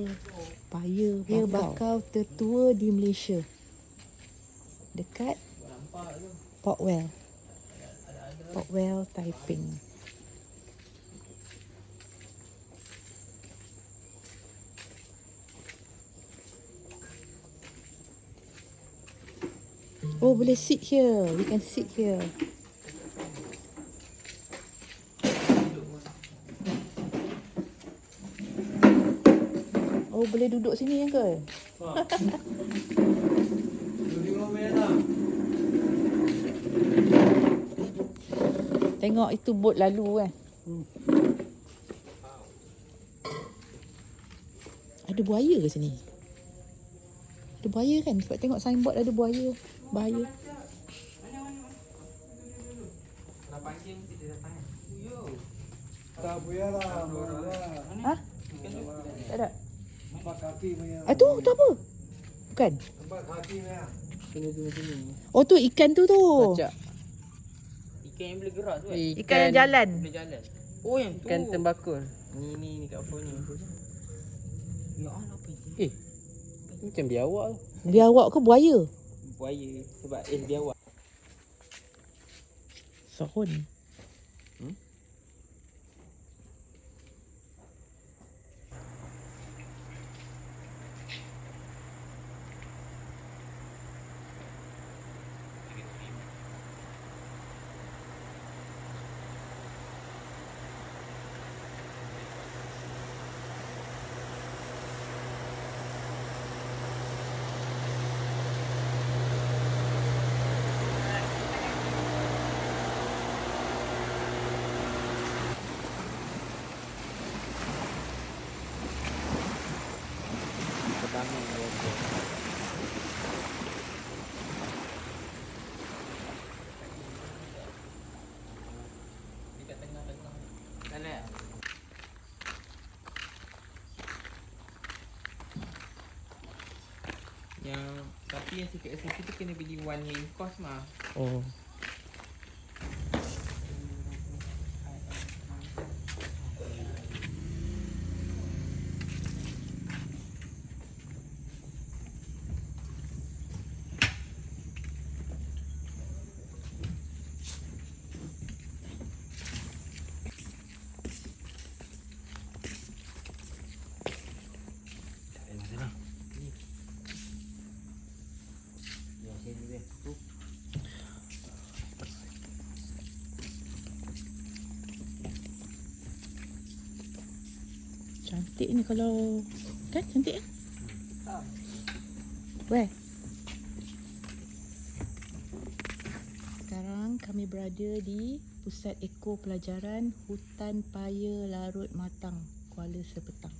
apa paya paya bakau tertua di Malaysia. Dekat Portwell. Portwell, Taiping. Oh, boleh sit here. We can sit here. Oh, boleh duduk sini uncle. Tengok itu bot lalu kan. Ada buaya ke sini? Ada buaya kan? Sebab tengok signboard ada buaya. Bahaya. Tak payah lah. Ha? Tak ada. Nampak kaki punya. Ah tu, tu apa? Bukan. Nampak kaki punya. Sini sini sini. Oh tu ikan tu tu. Macak Ikan yang boleh gerak tu kan? Ikan yang jalan. Boleh jalan. Oh yang tu. Ikan tembakul. Ni ni ni kat phone ni. Ya Allah apa ini? Eh. Macam biawak tu. Biawak ke buaya? Buaya. Sebab eh biawak. Sohon. Hmm? Pertama biasa. Dekat tengah-tengah. Sana. Yang yang recipe tu kena beli one main course mah. Oh. Cantik ni kalau kan cantik kan? Where? Sekarang kami berada di Pusat Eko Pelajaran Hutan Paya Larut Matang, Kuala Sepetang.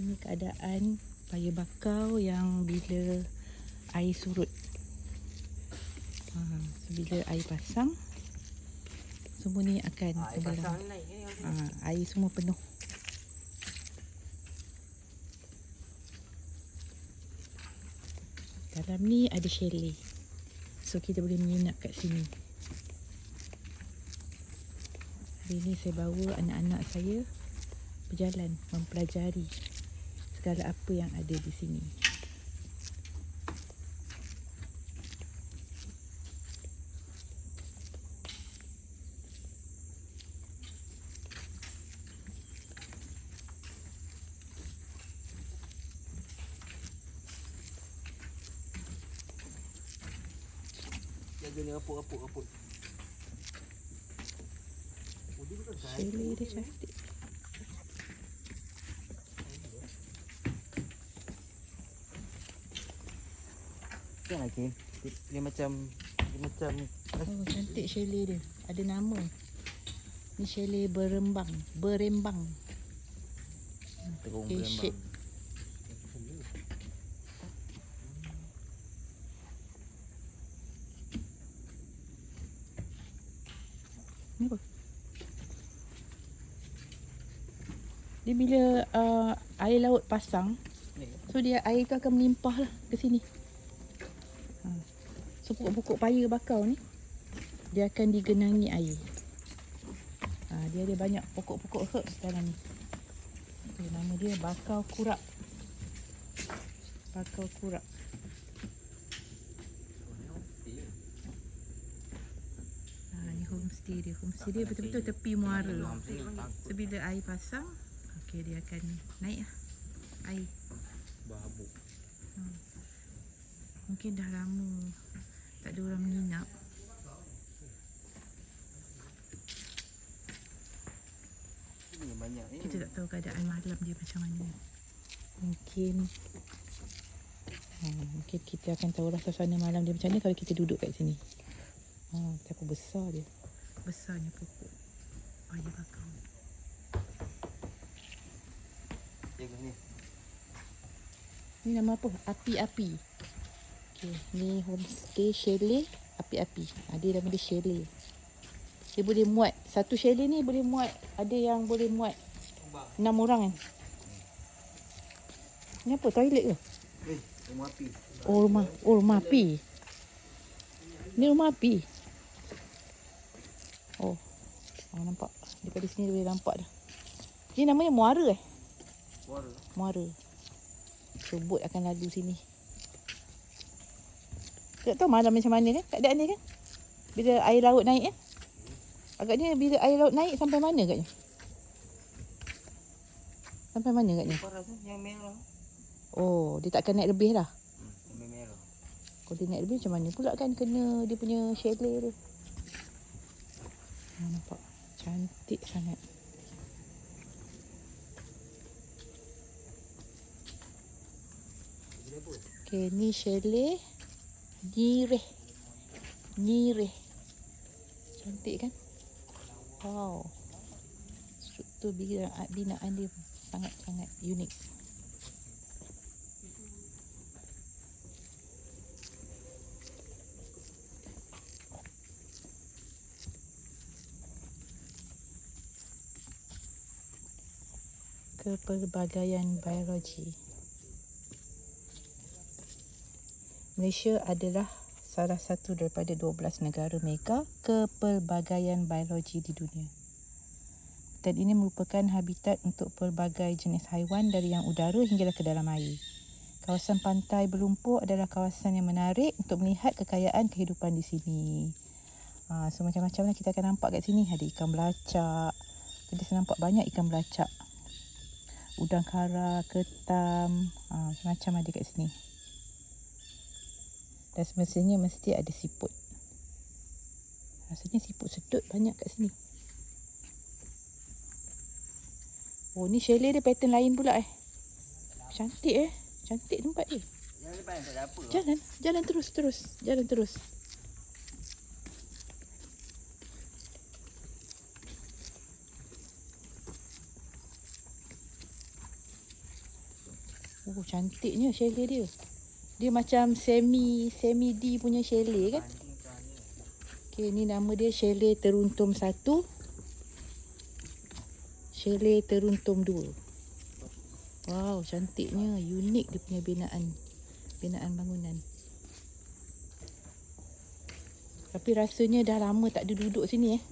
Ini keadaan paya bakau yang bila air surut. Ha, so bila air pasang, semua ni akan tenggelam. naik ni. Ha, air semua penuh. Dalam ni ada chalet. So kita boleh menginap kat sini. Hari ni saya bawa anak-anak saya berjalan mempelajari segala apa yang ada di sini. Jaga ni raput-raput raput. Chalet dia cantik. Kan lagi. Dia, dia macam dia macam Oh, cantik chalet dia. Ada nama. Ni chalet berembang. Berembang. terung shape. berembang. Ni apa? Dia bila uh, air laut pasang, Ni. so dia air tu akan melimpah lah ke sini. Ha. So pokok-pokok paya bakau ni, dia akan digenangi air. Ha, dia ada banyak pokok-pokok herbs dalam ni. Tu nama dia bakau kurak. Bakau kurak. Ha, ni homestay dia. Homestay dia betul-betul tepi muara. So bila air pasang, okey dia akan naik lah. Air. Berhabuk. Mungkin dah lama tak ada orang menginap. Ni. Kita tak tahu keadaan malam dia macam mana. Mungkin hmm, mungkin kita akan tahulah suasana malam dia macam mana kalau kita duduk kat sini. Ha, betapa besar dia. Besarnya pokok. Paya bakau. Ni. Ni nama apa? Api-api. Okey, ni homestay chalet api-api. Ha, dia nama dia chalet. Dia boleh muat satu chalet ni boleh muat ada yang boleh muat enam orang kan. Ni apa toilet ke? Eh, rumah api. Oh rumah, oh rumah api. Ni rumah api. Oh. Oh nampak. Daripada sini boleh nampak dah. Ni namanya muara eh? Muara. So bot akan lalu sini. Tak tahu malam macam mana kan keadaan dia kan? Bila air laut naik kan? Agaknya bila air laut naik sampai mana agaknya? Sampai mana agaknya? Yang merah? Oh, dia takkan naik lebih lah. Hmm, yang merah. Kalau dia naik lebih macam mana pula kan kena dia punya chalet tu. Ha, nampak cantik sangat. Okay, ni chalet Nireh. Nireh. Cantik kan? Wow. Struktur binaan, binaan dia sangat-sangat unik. Kepelbagaian biologi. Malaysia adalah salah satu daripada 12 negara mega kepelbagaian biologi di dunia. Dan ini merupakan habitat untuk pelbagai jenis haiwan dari yang udara hingga ke dalam air. Kawasan pantai berlumpur adalah kawasan yang menarik untuk melihat kekayaan kehidupan di sini. Ha, so macam-macam lah kita akan nampak kat sini. Ada ikan belacak. Kita saya nampak banyak ikan belacak. Udang kara, ketam. Ha, macam-macam ada kat sini. Dan semestinya mesti ada siput. Rasanya siput sedut banyak kat sini. Oh ni chalet dia pattern lain pula eh. Cantik eh. Cantik tempat dia. Jalan, jalan terus terus. Jalan terus. Oh cantiknya chalet dia. Dia macam semi semi D punya chalet kan? Okey ni nama dia chalet teruntum 1. Chalet teruntum 2. Wow, cantiknya. Unik dia punya binaan. Binaan bangunan. Tapi rasanya dah lama tak ada duduk sini eh.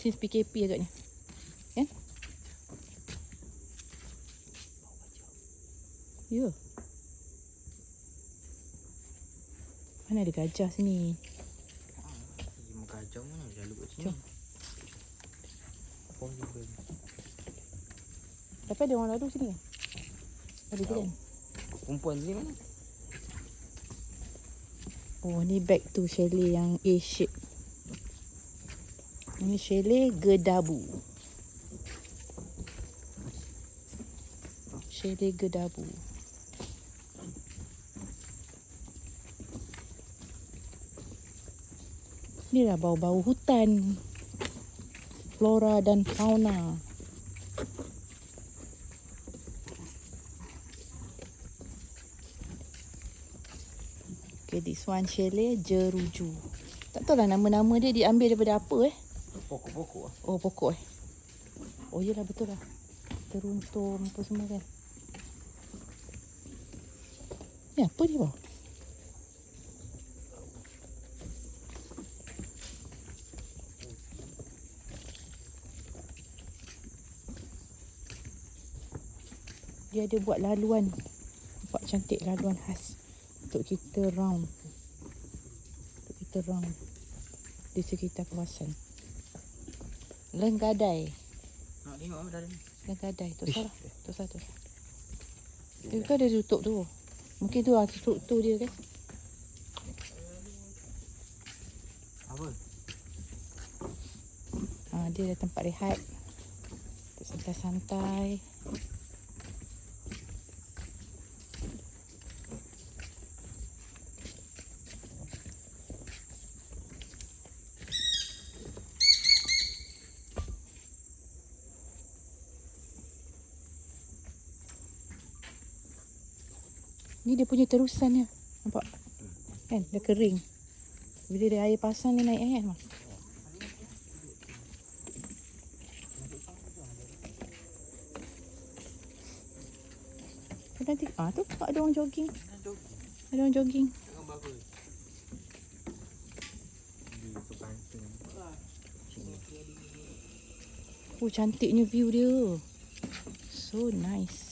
Since PKP agaknya. Kan? Ya. Mana ada gajah sini? Lima kacau mana kat sini. Jom. Apa juga. Tapi ada orang lalu sini kan? Ada kan? Perempuan sini mana? Oh ni back to chalet yang A shape. Ini chalet Gedabu. Chalet Gedabu. Inilah bau-bau hutan. Flora dan fauna. Okay, this one chalet Jeruju. Tak tahu lah nama-nama dia diambil daripada apa eh. Pokok-pokok lah. Oh, pokok eh. Oh, yelah betul lah. Teruntum apa semua kan. Ni apa dia bang? Dia ada buat laluan. Nampak cantik laluan khas untuk kita round. Untuk kita round di sekitar kawasan. Lenggadai. Nak tengok apa dah ni. Lenggadai. Tu salah. Tu salah. Tu salah. Dia kan dia tutup tu. Mungkin tu lah struktur dia kan. Apa? Ha, dia ada tempat rehat. Untuk santai-santai. Ni dia punya terusannya. Nampak? Kan? Dah kering. Bila dia air pasang dia naik kan? Nanti ah tu tak ada orang jogging. Ada orang jogging. Oh cantiknya view dia. So nice.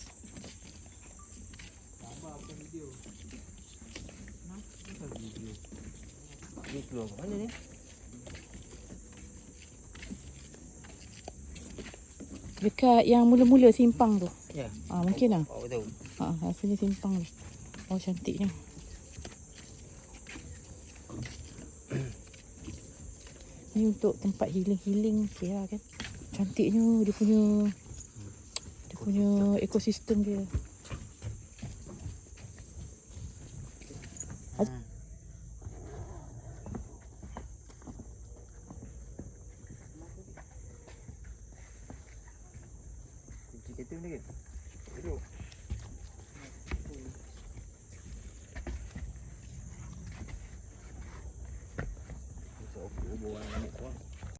Ni kat mana ni? Dekat yang mula-mula simpang tu. Ya. Ah mungkin lah. Awak tahu. Ah rasanya simpang tu. Oh cantiknya. Ni untuk tempat healing-healing okay lah kan. Cantiknya dia punya dia punya ekosistem dia. Az-